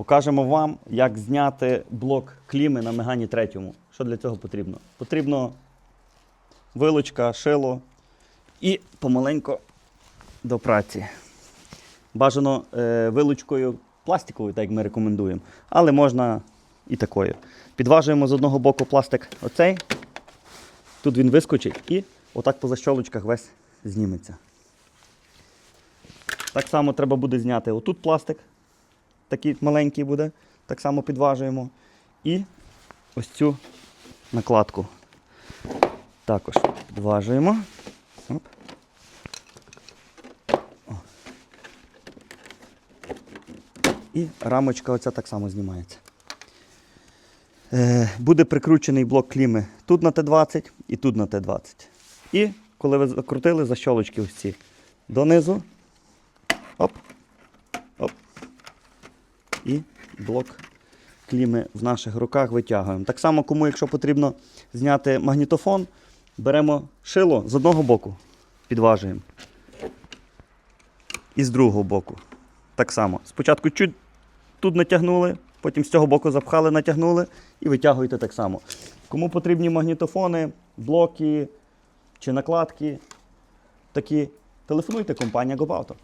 Покажемо вам, як зняти блок кліми на Мегані третьому. Що для цього потрібно? Потрібно вилочка, шило і помаленько до праці. Бажано е, вилучкою пластиковою, так як ми рекомендуємо, але можна і такою. Підважуємо з одного боку пластик оцей. Тут він вискочить і отак по защолочках весь зніметься. Так само треба буде зняти отут пластик, такий маленький буде, так само підважуємо. І ось цю накладку. Також підважуємо. Оп. І рамочка оця так само знімається. Е, буде прикручений блок кліми тут на Т20 і тут на Т20. І коли ви закрутили защолочки ось ці донизу, оп. І блок кліми в наших руках витягуємо. Так само, кому, якщо потрібно зняти магнітофон, беремо шило з одного боку, підважуємо. І з другого боку. Так само. Спочатку чуть тут натягнули, потім з цього боку запхали, натягнули і витягуєте так само. Кому потрібні магнітофони, блоки чи накладки, такі, телефонуйте компанія GoBauto.